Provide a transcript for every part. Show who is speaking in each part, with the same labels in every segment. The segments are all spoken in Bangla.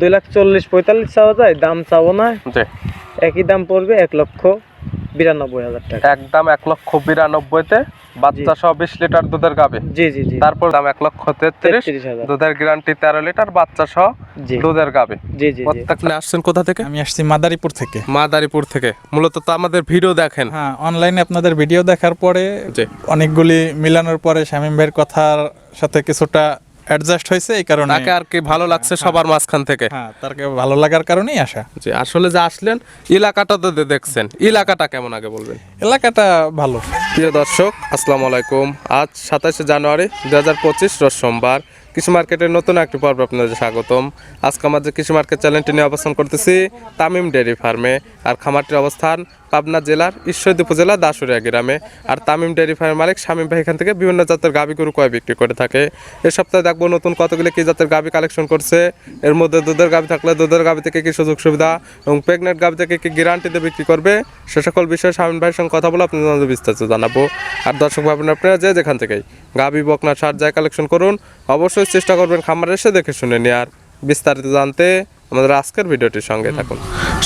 Speaker 1: দুই লাখ চল্লিশ পঁয়তাল্লিশ চাওয়া যায় দাম চাবো না একই দাম পড়বে এক লক্ষ বিরানব্বই হাজার টাকা।
Speaker 2: একদম এক লক্ষ বিরানব্বইতে বাচ্চা সহ বিশ লিটার দুধের গাবে
Speaker 1: জি জি জি।
Speaker 2: তারপর দাম এক লক্ষ তেত্রিশ। দুধের গ্যারান্টি তেরো লিটার বাচ্চা সহ দুধের গাবে
Speaker 1: জি জি
Speaker 2: আসছেন কোথা থেকে?
Speaker 3: আমি আসছি মাদারীপুর থেকে।
Speaker 2: মাদারীপুর থেকে। মূলত তো আমাদের ভিডিও দেখেন।
Speaker 3: হ্যাঁ অনলাইনে আপনাদের ভিডিও দেখার পরে অনেকগুলি মিলানোর পরে শামীম ভাইয়ের কথার সাথে কিছুটা অ্যাডজাস্ট হয়েছে এই কারণে
Speaker 2: তাকে আর কি ভালো লাগছে সবার মাঝখান থেকে।
Speaker 3: হ্যাঁ তারকে ভালো লাগার কারণেই আসা।
Speaker 2: জি আসলে যে আসলেন এলাকাটা তো দেখছেন। এলাকাটা কেমন আগে বলবেন?
Speaker 3: এলাকাটা ভালো।
Speaker 2: প্রিয় দর্শক আসসালামু আলাইকুম। আজ সাতাশে জানুয়ারি দু হাজার পঁচিশ রোজ সোমবার। কৃষি মার্কেটের নতুন একটি পর্ব আপনাদের স্বাগতম। আজকে আমাদের কৃষি মার্কেট চ্যানেলটি নিয়ে অবস্থান করতেছি তামিম ডেয়ারি ফার্মে। আর খামারটির অবস্থান পাবনা জেলার ঈশ্বরদী উপজেলা দাসুরিয়া গ্রামে। আর তামিম ডেয়ারি ফার্মের মালিক শামীম ভাই এখান থেকে বিভিন্ন জাতের গাভী গরু কয় বিক্রি করে থাকে। এ সপ্তাহে দেখব নতুন কতগুলি কী জাতের গাভী কালেকশন করছে। এর মধ্যে দুধের গাভী থাকলে দুধের গাভী থেকে কী সুযোগ সুবিধা এবং প্রেগনেন্ট গাভী থেকে কি গ্যারান্টিতে বিক্রি করবে, সে সকল বিষয়ে শামীম ভাইয়ের সঙ্গে কথা বলে আপনাদের বিস্তারিত জানাব। আর দর্শক ভাবেন আপনারা যে যেখান থেকেই গাভী, বকনা, সার যায় কালেকশন করুন, অবশ্যই চেষ্টা করবেন খামার এসে দেখে শুনে নিয়ে আর বিস্তারিত জানতে আমাদের আজকের ভিডিওটির সঙ্গে থাকুন।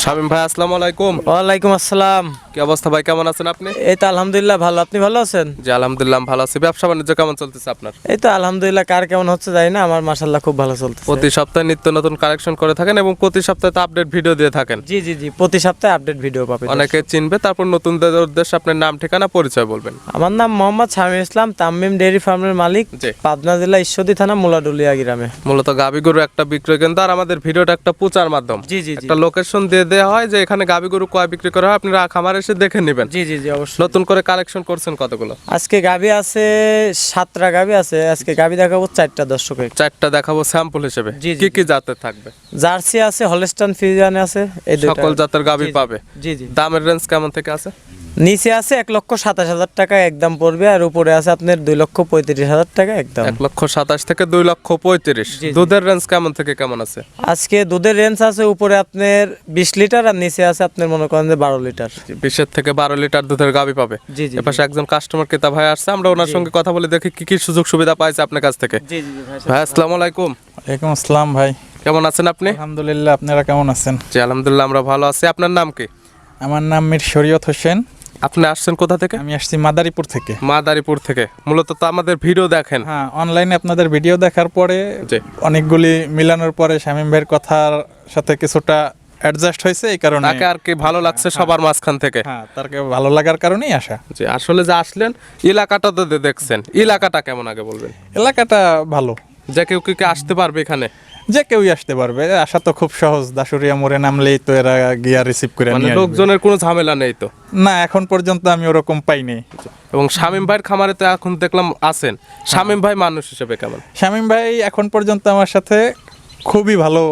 Speaker 2: শামীম ভাই আসসালামু আলাইকুম।
Speaker 1: ওয়ালাইকুম আসসালাম।
Speaker 2: কি অবস্থা ভাই কেমন আছেন আপনি?
Speaker 1: এই তো আলহামদুলিল্লাহ ভালো। আপনি ভালো আছেন?
Speaker 2: জি আলহামদুলিল্লাহ ভালো আছি। ব্যবসা বাণিজ্য কেমন চলতেছে আপনার?
Speaker 1: এই তো আলহামদুলিল্লাহ কার কেমন হচ্ছে জানি না আমার মাশাল্লাহ খুব ভালো চলতেছে।
Speaker 2: প্রতি সপ্তাহে নিত্য নতুন কালেকশন করে থাকেন এবং প্রতি সপ্তাহে তো আপডেট ভিডিও দিয়ে থাকেন?
Speaker 1: জি জি জি প্রতি সপ্তাহে আপডেট ভিডিও পাবেন
Speaker 2: অনেকে চিনবে তারপর নতুনদের উদ্দেশ্যে আপনার নাম ঠিকানা পরিচয় বলবেন।
Speaker 1: আমার নাম মোহাম্মদ শামীম ইসলাম তামিম ডেয়ারি ফার্মের মালিক। পাবনা জেলা ঈশ্বরদী থানা মুলাডুলিয়া গ্রামে।
Speaker 2: মূলত গাবি গরু একটা বিক্রয় কেন্দ্র আর আমাদের ভিডিওটা একটা প্রচার মাধ্যম।
Speaker 1: জি জি
Speaker 2: একটা লোকেশন দিয়ে দেওয়া হয় যে এখানে গাবি গরু কয় বিক্রি করা হয় আপনারা খামার এসে দেখে নেবেন।
Speaker 1: জি জি জি অবশ্যই।
Speaker 2: নতুন করে কালেকশন করছেন কতগুলো?
Speaker 1: আজকে গাবি আছে সাতটা গাবি আছে আজকে গাবি দেখাবো চারটা দর্শকের।
Speaker 2: চারটা দেখাবো স্যাম্পল হিসেবে। কি কি জাতের থাকবে?
Speaker 1: জার্সি আছে হলস্টান ফিজিয়ান আছে এই দুইটা।
Speaker 2: সকল জাতের গাবি। পাবে।
Speaker 1: জি জি।
Speaker 2: দামের রেঞ্জ কেমন থেকে আছে?
Speaker 1: নিচে আছে এক লক্ষ সাতাশ হাজার টাকা একদম পড়বে আর উপরে আছে আপনার দুই লক্ষ পঁয়ত্রিশ হাজার টাকা একদম
Speaker 2: এক লক্ষ সাতাশ থেকে দুই লক্ষ পঁয়ত্রিশ। দুধের রেঞ্জ কেমন থেকে কেমন আছে?
Speaker 1: আজকে দুধের রেঞ্জ আছে উপরে আপনার বিশ লিটার আর নিচে আছে আপনার মনে করেন যে বারো লিটার
Speaker 2: বিশের থেকে বারো লিটার দুধের গাবি পাবে।
Speaker 1: জি জি
Speaker 2: এপাশে একজন কাস্টমার ক্রেতা ভাই আসছে আমরা ওনার সঙ্গে কথা বলে দেখি কি কি সুযোগ সুবিধা পাইছে আপনার কাছ থেকে।
Speaker 1: জি জি ভাই
Speaker 2: আসসালামু আলাইকুম।
Speaker 3: ওয়ালাইকুম আসসালাম ভাই।
Speaker 2: কেমন আছেন আপনি?
Speaker 3: আলহামদুলিল্লাহ আপনারা কেমন আছেন?
Speaker 2: জি আলহামদুলিল্লাহ আমরা ভালো আছি। আপনার নাম কি?
Speaker 3: আমার নাম মির শরীয়ত হোসেন।
Speaker 2: আপনি আসছেন কোথা থেকে?
Speaker 3: আমি আসছি মাদারীপুর থেকে।
Speaker 2: মাদারীপুর থেকে। মূলত তো আমাদের ভিডিও দেখেন।
Speaker 3: হ্যাঁ অনলাইনে আপনাদের ভিডিও দেখার পরে অনেকগুলি মিলানোর পরে শামীম ভাইয়ের কথার সাথে কিছুটা অ্যাডজাস্ট হয়েছে এই কারণে।
Speaker 2: তাকে আর কি ভালো লাগছে সবার মাঝখান থেকে।
Speaker 3: হ্যাঁ তারকে ভালো লাগার কারণেই আসা।
Speaker 2: জি আসলে যে আসলেন এলাকাটা তো দেখছেন। এলাকাটা কেমন আগে বলবেন?
Speaker 3: এলাকাটা ভালো।
Speaker 2: যে কেউ কি কি আসতে পারবে এখানে?
Speaker 3: যে কেউই আসতে পারবে আসা তো খুব সহজ দাসুরিয়া মোড়ে নামলেই তো এরা গিয়া রিসিভ করে
Speaker 2: মানে
Speaker 3: নিয়ে
Speaker 2: লোকজনের কোনো ঝামেলা নেই তো?
Speaker 3: না এখন পর্যন্ত আমি ওরকম পাইনি।
Speaker 2: এবং শামীম ভাইয়ের খামারে তো এখন দেখলাম আছেন। শামীম ভাই মানুষ হিসেবে কেমন?
Speaker 3: শামীম ভাই এখন পর্যন্ত আমার সাথে খুবই ভালো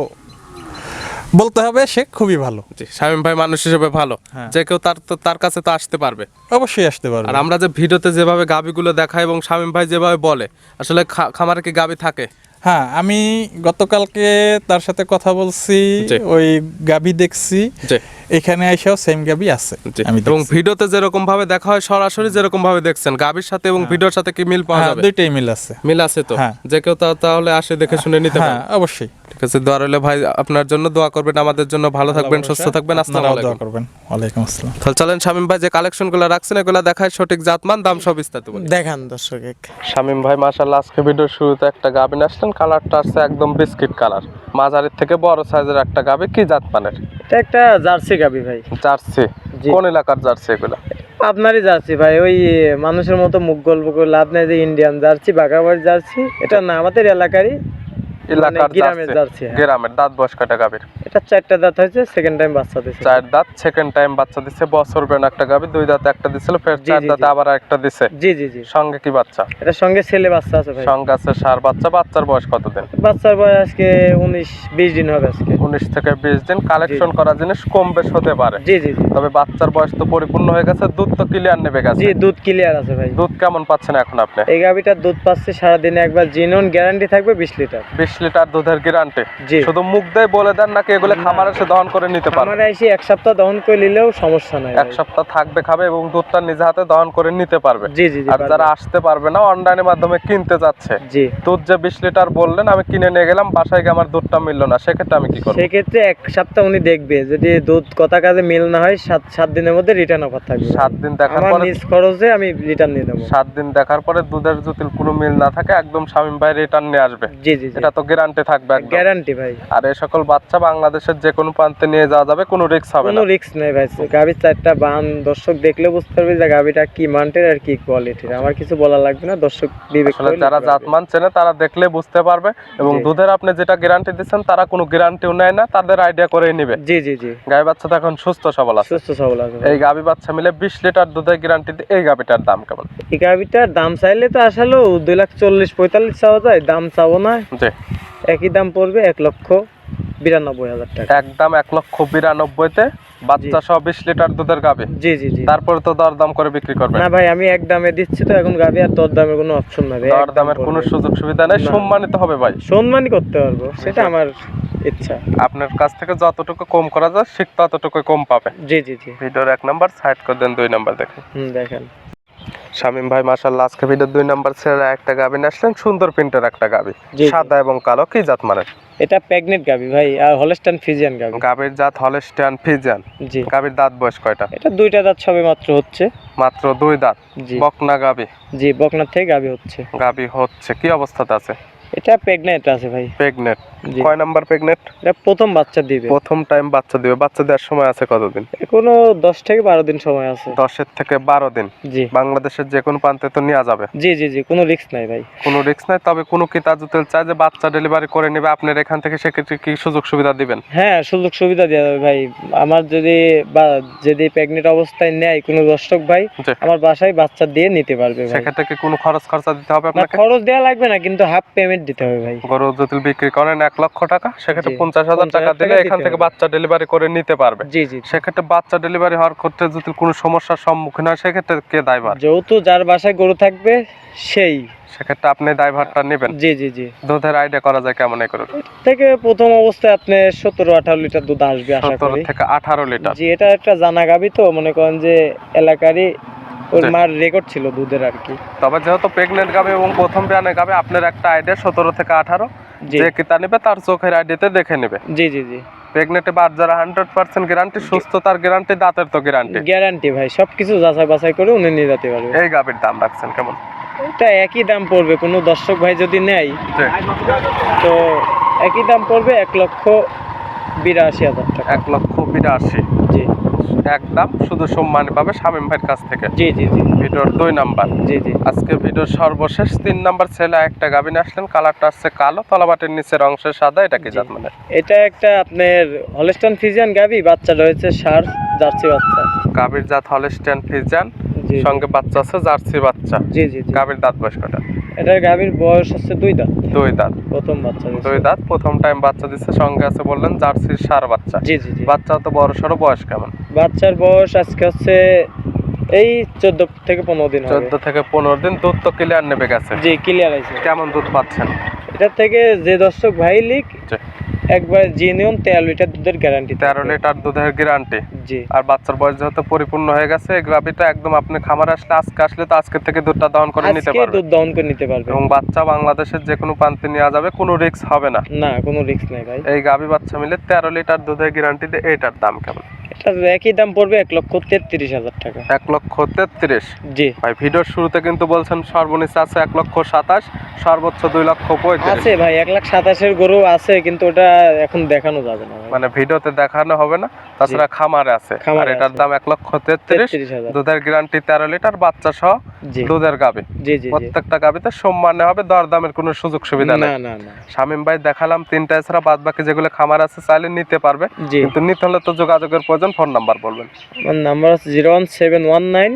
Speaker 3: বলতে হবে সে খুবই ভালো।
Speaker 2: শামীম ভাই মানুষ হিসেবে ভালো।
Speaker 3: হ্যাঁ।
Speaker 2: যে কেউ তার তার কাছে তো আসতে পারবে।
Speaker 3: অবশ্যই আসতে পারবে।
Speaker 2: আর আমরা যে ভিডিওতে যেভাবে গাবিগুলো দেখাই এবং শামীম ভাই যেভাবে বলে আসলে খামারে কি গাবি থাকে?
Speaker 3: হ্যাঁ আমি গতকালকে তার সাথে কথা বলছি। ওই গাভি দেখছি এখানে এসেও সেম গাবি আছে।
Speaker 2: এবং ভিডিওতে যেরকম ভাবে দেখা হয় সরাসরি যেরকম ভাবে দেখছেন গাবির সাথে এবং ভিডিওর সাথে কি মিল পাওয়া
Speaker 3: হ্যাঁ
Speaker 2: যাবে?
Speaker 3: দুইটাই মিল আছে।
Speaker 2: মিল আছে তো?
Speaker 3: হ্যাঁ।
Speaker 2: যে কেউ তাহলে আসে দেখে শুনে নিতে
Speaker 3: হ্যাঁ
Speaker 2: পারে।
Speaker 3: অবশ্যই।
Speaker 2: ঠিক আছে দোয়া রইলে ভাই আপনার জন্য দোয়া করবেন আমাদের জন্য ভালো থাকবেন সুস্থ থাকবেন আসসালামু আলাইকুম।
Speaker 3: করবেন। ওয়ালাইকুম আসসালাম।
Speaker 2: তাহলে চলেন শামীম ভাই যে কালেকশনগুলো রাখছেন এগুলো দেখায় সঠিক জাতমান দাম সব বিস্তারিত বলি।
Speaker 1: দেখান দর্শক
Speaker 2: শামীম ভাই মাশাআল্লাহ আজকে ভিডিও শুরুতে একটা গাবিন আসলেন কালারটা আসছে একদম বিস্কিট কালার মাঝারির থেকে বড় সাইজের একটা গাবি কি জাত মানের
Speaker 1: এটা একটা জার্সি গাবি ভাই।
Speaker 2: জার্সি? কোন এলাকার জার্সি এগুলো?
Speaker 1: আপনারই জার্সি ভাই ওই মানুষের মতো মুখ গল্প করে লাভ নেই যে ইন্ডিয়ান জার্সি বাঘাবাড়ি জার্সি এটা না আমাদের এলাকারই।
Speaker 2: এলাকার
Speaker 1: গ্রামের
Speaker 2: জার্সি
Speaker 1: জার্সি।
Speaker 2: গ্রামের দাঁত বয়স কয়টা গাবির
Speaker 1: এটা চারটা দাঁত হয়েছে সেকেন্ড টাইম বাচ্চা দিয়েছে
Speaker 2: চার দাঁত সেকেন্ড টাইম বাচ্চা দিছে বছর বেন একটা গাবি দুই দাঁত একটা দিছিল ফের চার দাঁতে আবার একটা দিছে।
Speaker 1: জি জি জি।
Speaker 2: সঙ্গে কি বাচ্চা?
Speaker 1: এটার সঙ্গে ছেলে বাচ্চা আছে ভাই।
Speaker 2: সঙ্গে আছে সার বাচ্চা বাচ্চার বয়স কতদিন?
Speaker 1: বাচ্চার বয়স আজকে উনিশ বিশ দিন হবে আজকে।
Speaker 2: উনিশ থেকে বিশ দিন কালেকশন করা জিনিস কম বেশ হতে পারে।
Speaker 1: জি জি জি।
Speaker 2: তবে বাচ্চার বয়স তো পরিপূর্ণ হয়ে গেছে দুধ তো ক্লিয়ার নেবে গেছে।
Speaker 1: জি দুধ ক্লিয়ার আছে ভাই।
Speaker 2: দুধ কেমন পাচ্ছেন এখন আপনি?
Speaker 1: এই গাভিটার দুধ পাচ্ছে সারাদিনে একবার জিনন গ্যারান্টি থাকবে বিশ লিটার।
Speaker 2: বিশ লিটার দুধের গ্যারান্টি শুধু মুখ দিয়ে বলে দেন নাকি এগুলো খামার এসে দহন করে নিতে পারবে
Speaker 1: আমার এসে এক সপ্তাহ দহন করে নিলেও সমস্যা নাই
Speaker 2: এক সপ্তাহ থাকবে খাবে এবং দুধটা নিজে হাতে দহন করে নিতে পারবে।
Speaker 1: জি জি
Speaker 2: আর যারা আসতে পারবে না অনলাইনের মাধ্যমে কিনতে যাচ্ছে।
Speaker 1: জি।
Speaker 2: দুধ যে বিশ লিটার বললেন আমি কিনে নিয়ে গেলাম বাসায় গিয়ে আমার দুধটা মিললো না। সেক্ষেত্রে আমি কি করব?
Speaker 1: সেক্ষেত্রে এক সপ্তাহ উনি দেখবে যদি দুধ কথা কাজে মিল না হয় সাত সাত দিনের মধ্যে রিটার্ন অফার থাকবে।
Speaker 2: সাত দিন দেখার পরে
Speaker 1: নিজ খরচে আমি রিটার্ন নিয়ে দেবো
Speaker 2: সাত দিন দেখার পরে দুধের যদি কোনো মিল না থাকে একদম শামীম ভাই রিটার্ন নিয়ে আসবে।
Speaker 1: জি জি জি।
Speaker 2: এটা তো গ্যারান্টি থাকবে
Speaker 1: গ্যারান্টি ভাই।
Speaker 2: আর এই সকল বাচ্চা বাংলাদেশের যে কোনো প্রান্তে নিয়ে যাওয়া যাবে কোনো রিস্ক হবে না।
Speaker 1: কোনো রিস্ক নেই ভাই। গাভীর চারটা বান দর্শক দেখলে বুঝতে পারবে যে গাভীটা কি মানটের আর কি কোয়ালিটির আমার কিছু বলা লাগবে না দর্শক বিবেক
Speaker 2: যারা। জাতমান চেনে তারা দেখলে বুঝতে পারবে এবং দুধের আপনি যেটা গ্যারান্টি দিচ্ছেন তারা কোনো গ্যারান্টিও নেয় না তাদের আইডিয়া করেই নিবে।
Speaker 1: জি জি জি।
Speaker 2: গাই বাচ্চা তো এখন সুস্থ সবল আছে।
Speaker 1: সুস্থ সবল আছে
Speaker 2: এই গাবি বাচ্চা মিলে বিশ লিটার দুধের গ্যারান্টি এই গাবিটার দাম কেমন?
Speaker 1: এই গাভীটার দাম চাইলে তো আসলেও দুই লাখ চল্লিশ পঁয়তাল্লিশ চাওয়া যায় দাম চাবো না।
Speaker 2: জি।
Speaker 1: একই দাম পড়বে এক লক্ষ বিরানব্বই হাজার টাকা।
Speaker 2: একদম এক লক্ষ বিরানব্বইতে বাচ্চা সহ বিশ লিটার দুধের গাবি
Speaker 1: জি জি জি।
Speaker 2: তারপরে তো দর দাম করে বিক্রি করবেন
Speaker 1: না ভাই আমি এক দামে দিচ্ছি তো এখন গাভী আর দর দামের কোনো অপশন নাই
Speaker 2: দর দামের কোনো সুযোগ সুবিধা নেই সম্মানিত হবে ভাই।
Speaker 1: সম্মানই করতে পারব সেটা আমার ইচ্ছা।
Speaker 2: আপনার কাছ থেকে যতটুকু কম করা যায় ঠিক ততটুকু কম পাবে।
Speaker 1: জি জি জি।
Speaker 2: ভিডিওর এক নাম্বার সাইড করে দেন দুই নাম্বার দেখেন।
Speaker 1: হুম দেখেন।
Speaker 2: শামিম ভাই মাশাল্লাহ আজকে ভিডিওর দুই নাম্বার ছেড়ে একটা গাবি আসলেন সুন্দর প্রিন্টের একটা গাবি। সাদা এবং কালো কি জাত মানে
Speaker 1: এটা প্রেগনেন্ট গাভী ভাই আর হলস্টান ফিজিয়ান গাবি।
Speaker 2: গাবির জাত হলস্টান ফিজিয়ান
Speaker 1: জি।
Speaker 2: গাবির দাঁত বয়স কয়টা?
Speaker 1: এটা দুইটা দাঁত সবে মাত্র হচ্ছে।
Speaker 2: মাত্র দুই দাঁত।
Speaker 1: জি।
Speaker 2: বকনা গাবি।
Speaker 1: জি বকনা থেকে গাবি হচ্ছে।
Speaker 2: গাবি হচ্ছে কি অবস্থাতে আছে?
Speaker 1: এটা প্রেগনেন্ট আছে ভাই।
Speaker 2: প্রেগনেট কয় নাম্বার প্রেগনেট
Speaker 1: এটা প্রথম বাচ্চা দিবে।
Speaker 2: প্রথম টাইম বাচ্চা দিবে। বাচ্চা দেওয়ার সময় আছে কতদিন?
Speaker 1: এখনও দশ থেকে বারো দিন সময় আছে।
Speaker 2: থেকে বারো দিন।
Speaker 1: জি।
Speaker 2: বাংলাদেশের যে কোনো প্রান্তে তো নেওয়া যাবে।
Speaker 1: জি জি জি কোনো রিস্ক নাই ভাই।
Speaker 2: কোনো রিস্ক নাই তবে কোনো কি তাজুতেল চায় যে বাচ্চা ডেলিভারি করে নেবে আপনার এখান থেকে সেক্ষেত্রে কি সুযোগ সুবিধা দিবেন?
Speaker 1: হ্যাঁ সুযোগ সুবিধা দেওয়া যাবে ভাই। আমার যদি বা যদি প্রেগনেন্ট অবস্থায় নেয় কোনো দর্শক ভাই আমার বাসায় বাচ্চা দিয়ে নিতে পারবে ভাই।
Speaker 2: সেক্ষেত্রে কি কোনো খরচ খরচা দিতে হবে আপনাকে?
Speaker 1: খরচ দেওয়া লাগবে না কিন্তু হাফ পেমেন্ট দিতে হবে ভাই।
Speaker 2: গরু যদি বিক্রি করেন এক লক্ষ টাকা সেক্ষেত্রে পঞ্চাশ হাজার টাকা দিলে এখান থেকে বাচ্চা ডেলিভারি করে নিতে পারবে।
Speaker 1: জি জি।
Speaker 2: সেক্ষেত্রে বাচ্চা ডেলিভারি হওয়ার ক্ষেত্রে যদি কোনো সমস্যার সম্মুখীন হয় সেক্ষেত্রে কে দায়ভার
Speaker 1: যেহেতু যার বাসায় গরু থাকবে সেই।
Speaker 2: সেক্ষেত্রে আপনি দায়ভারটা নেবেন।
Speaker 1: জি জি জি।
Speaker 2: দুধের আইডিয়া করা যায় কেমন করুন
Speaker 1: থেকে প্রথম অবস্থায় আপনি সতেরো আঠারো লিটার দুধ আসবে আশা করি।
Speaker 2: থেকে আঠারো লিটার।
Speaker 1: জি এটা একটা জানা গাবি তো মনে করেন যে এলাকারই ওর মার রেকর্ড ছিল দুধের আর কি।
Speaker 2: তবে যেহেতু প্রেগনেন্ট গাবে এবং প্রথম বিয়ানে গাবে আপনার একটা আইডিয়া সতেরো থেকে আঠারো। যে কিতা নেবে তার চোখের আইডিয়াতে দেখে নেবে।
Speaker 1: জি জি জি।
Speaker 2: প্রেগনেন্টে বাদ যারা হান্ড্রেড পার্সেন্ট গ্যারান্টি সুস্থতার গ্যারান্টি দাঁতের তো গ্যারান্টি
Speaker 1: গ্যারান্টি ভাই সবকিছু যাচাই বাছাই করে উনি নিয়ে যেতে পারবে।
Speaker 2: এই গাবির দাম রাখছেন কেমন?
Speaker 1: এটা একই দাম পড়বে কোনো দর্শক ভাই যদি নেয় তো একই দাম পড়বে এক লক্ষ বিরাশি হাজার টাকা।
Speaker 2: এক লক্ষ বিরাশি। একদম শুধু সম্মান পাবে শামীম ভাইয়ের কাছ থেকে।
Speaker 1: জি জি জি।
Speaker 2: ভিডিওর দুই নাম্বার।
Speaker 1: জি জি।
Speaker 2: আজকে ভিডিওর সর্বশেষ তিন নাম্বার ছেলে একটা গাবিন আসলেন কালারটা আসছে কালো তলাবাটের নিচের অংশে সাদা এটা কি
Speaker 1: জি।
Speaker 2: জাত মানে
Speaker 1: এটা একটা আপনার হলস্টন ফিজিয়ান গাবি বাচ্চা রয়েছে সার জার্সি বাচ্চা।
Speaker 2: গাবির জাত হলস্টেন ফিজান
Speaker 1: জি।
Speaker 2: সঙ্গে বাচ্চা আছে জার্সি বাচ্চা।
Speaker 1: জি জি
Speaker 2: গাবির দাঁত বয়স কটা
Speaker 1: এটার গাবির বয়স হচ্ছে দুই দাঁত।
Speaker 2: দুই দাঁত।
Speaker 1: প্রথম বাচ্চা
Speaker 2: দুই দাঁত প্রথম টাইম বাচ্চা দিচ্ছে সঙ্গে আছে বললেন জার্সির সার বাচ্চা।
Speaker 1: জি জি
Speaker 2: বাচ্চা তো বড় সড়ো বয়স কেমন?
Speaker 1: বাচ্চার বয়স আজকে হচ্ছে এই চোদ্দ থেকে পনেরো দিন
Speaker 2: চোদ্দ থেকে পনেরো দিন দুধ তো ক্লিয়ার নেবে গেছে।
Speaker 1: জি ক্লিয়ার আছে
Speaker 2: কেমন দুধ পাচ্ছেন?
Speaker 1: এটার থেকে যে দর্শক ভাই লিক। একবার জেনুইন 13 লিটার দুধের গ্যারান্টি
Speaker 2: তেরো লিটার দুধের গ্যারান্টি
Speaker 1: জি।
Speaker 2: আর বাচ্চার বয়স যেহেতু পরিপূর্ণ হয়ে গেছে এই গাভিটা একদম আপনি খামার আসলে আজকে আসলে তো আজকে থেকে দুধটা দহন করে নিতে
Speaker 1: আজকে দুধ দহন করে নিতে পারবে।
Speaker 2: এবং বাচ্চা বাংলাদেশের যে কোনো প্রান্তে নেওয়া যাবে কোনো রিস্ক হবে না।
Speaker 1: না কোনো রিস্ক নাই ভাই।
Speaker 2: এই গাভি বাচ্চা মিলে তেরো লিটার দুধের গ্যারান্টিতে এটার দাম কেমন?
Speaker 1: একই দাম পড়বে এক লক্ষ তেত্রিশ হাজার টাকা।
Speaker 2: এক লক্ষ তেত্রিশ?
Speaker 1: জি।
Speaker 2: ভাই ভিডিওর শুরুতে কিন্তু বলছেন সর্বনিচ্চ আছে এক লক্ষ সাতাশ সর্বোচ্চ দুই লক্ষ পঁয়ত্রিশ।
Speaker 1: আছে ভাই এক লাখ সাতাশের গরু আছে কিন্তু ওটা এখন দেখানো যাবে না
Speaker 2: মানে ভিডিওতে দেখানো হবে না তাছাড়া খামারে আছে। আর এটার দাম এক লক্ষ তেত্রিশ। দুধের গ্যারান্টি তেরো লিটার বাচ্চা সহ দুধের গাবি। প্রত্যেকটা গাবিতে সম্মানে হবে দরদামের কোনো সুযোগ সুবিধা নেই। শামিম ভাই দেখালাম তিনটা এছাড়া বাদ বাকি যেগুলো খামার আছে চাইলে নিতে পারবে। কিন্তু নিতে হলে তো যোগাযোগের প্রয়োজন করবেন ফোন নাম্বার বলবেন।
Speaker 1: আমার নাম্বার হচ্ছে zero one seven one nine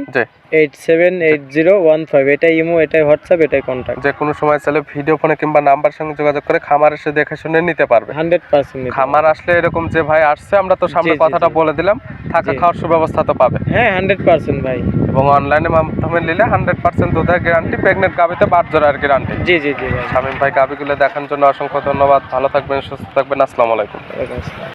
Speaker 1: eight seven eight zero one five এটাই ইমো এটাই হোয়াটসঅ্যাপ এটাই কন্ট্যাক্ট
Speaker 2: যে কোনো সময় চাইলে ভিডিও ফোনে কিংবা নাম্বার সঙ্গে যোগাযোগ করে খামার এসে দেখে শুনে নিতে পারবে।
Speaker 1: হান্ড্রেড পার্সেন্ট
Speaker 2: খামার আসলে এরকম যে ভাই আসছে আমরা তো সামনে কথাটা বলে দিলাম থাকা খাওয়ার সুব্যবস্থা তো পাবে।
Speaker 1: হ্যাঁ হান্ড্রেড পার্সেন্ট ভাই।
Speaker 2: এবং অনলাইনে মাধ্যমে নিলে হান্ড্রেড পার্সেন্ট দুধের গ্যারান্টি প্রেগনেন্ট গাবিতে বাদ জোড়ার গ্যারান্টি
Speaker 1: জি জি জি ভাই।
Speaker 2: শামীম ভাই গাবিগুলো দেখার জন্য অসংখ্য ধন্যবাদ। ভালো থাকবেন সুস্থ থাকবেন। আসসালামু আলাইকুম।